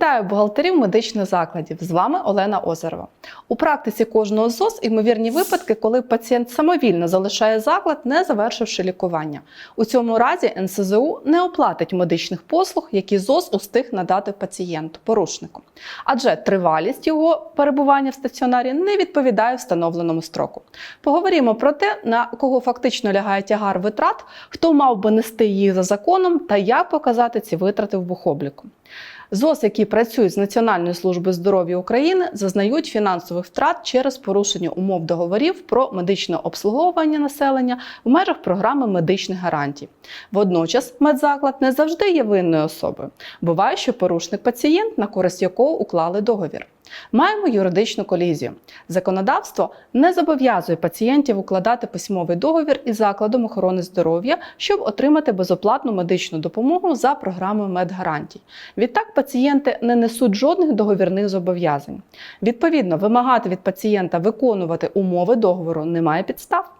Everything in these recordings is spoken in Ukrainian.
Вітаю бухгалтерів медичних закладів. З вами Олена Озерова. У практиці кожного ЗОЗ імовірні випадки, коли пацієнт самовільно залишає заклад, не завершивши лікування. У цьому разі НСЗУ не оплатить медичних послуг, які ЗОЗ устиг надати пацієнту, порушнику. Адже тривалість його перебування в стаціонарі не відповідає встановленому строку. Поговоримо про те, на кого фактично лягає тягар витрат, хто мав би нести їх за законом та як показати ці витрати в бухобліку. ЗОЗ, які працюють з Національною службою здоров'я України, зазнають фінансових втрат через порушення умов договорів про медичне обслуговування населення в межах програми медичних гарантій. Водночас медзаклад не завжди є винною особою. Буває, що порушник пацієнт, на користь якого уклали договір. Маємо юридичну колізію. Законодавство не зобов'язує пацієнтів укладати письмовий договір із закладом охорони здоров'я, щоб отримати безоплатну медичну допомогу за програмою медгарантій. Відтак пацієнти не несуть жодних договірних зобов'язань. Відповідно, вимагати від пацієнта виконувати умови договору немає підстав.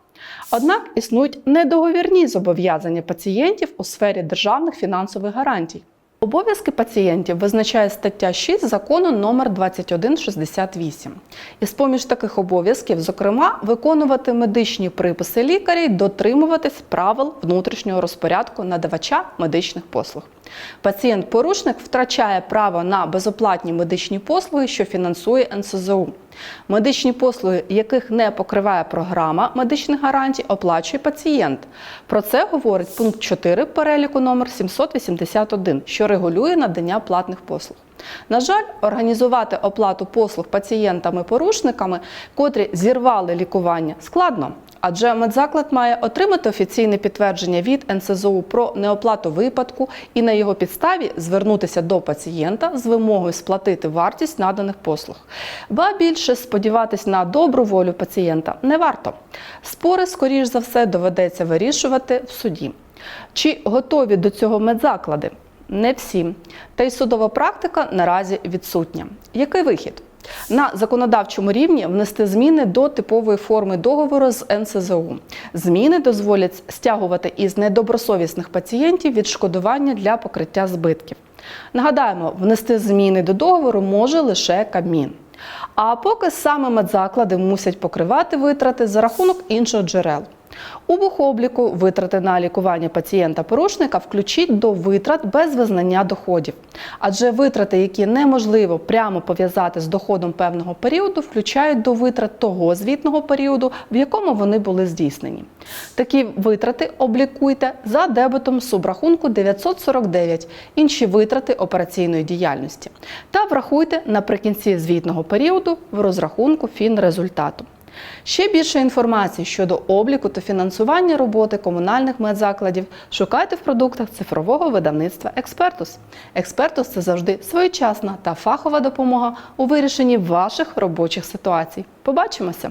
Однак існують недоговірні зобов'язання пацієнтів у сфері державних фінансових гарантій. Обов'язки пацієнтів визначає стаття 6 закону номер 2168. Із поміж таких обов'язків, зокрема, виконувати медичні приписи лікаря й дотримуватись правил внутрішнього розпорядку надавача медичних послуг. Пацієнт-порушник втрачає право на безоплатні медичні послуги, що фінансує НСЗУ. Медичні послуги, яких не покриває програма медичних гарантій, оплачує пацієнт. Про це говорить пункт 4 переліку номер 781, що регулює надання платних послуг. На жаль, організувати оплату послуг пацієнтами-порушниками, котрі зірвали лікування, складно. Адже медзаклад має отримати офіційне підтвердження від НСЗУ про неоплату випадку і на його підставі звернутися до пацієнта з вимогою сплатити вартість наданих послуг. Ба більше сподіватись на добру волю пацієнта не варто. Спори, скоріш за все, доведеться вирішувати в суді. Чи готові до цього медзаклади? Не всі. Та й судова практика наразі відсутня. Який вихід? На законодавчому рівні внести зміни до типової форми договору з НСЗУ. Зміни дозволять стягувати із недобросовісних пацієнтів відшкодування для покриття збитків. Нагадаємо, внести зміни до договору може лише Кабмін. А поки саме медзаклади мусять покривати витрати за рахунок інших джерел. У бухобліку витрати на лікування пацієнта-порушника включіть до витрат без визнання доходів. Адже витрати, які неможливо прямо пов'язати з доходом певного періоду, включають до витрат того звітного періоду, в якому вони були здійснені. Такі витрати облікуйте за дебетом субрахунку 949, інші витрати операційної діяльності. Та врахуйте наприкінці звітного періоду в розрахунку фінрезультату. Ще більше інформації щодо обліку та фінансування роботи комунальних медзакладів шукайте в продуктах цифрового видавництва Експертус. Експертус це завжди своєчасна та фахова допомога у вирішенні ваших робочих ситуацій. Побачимося!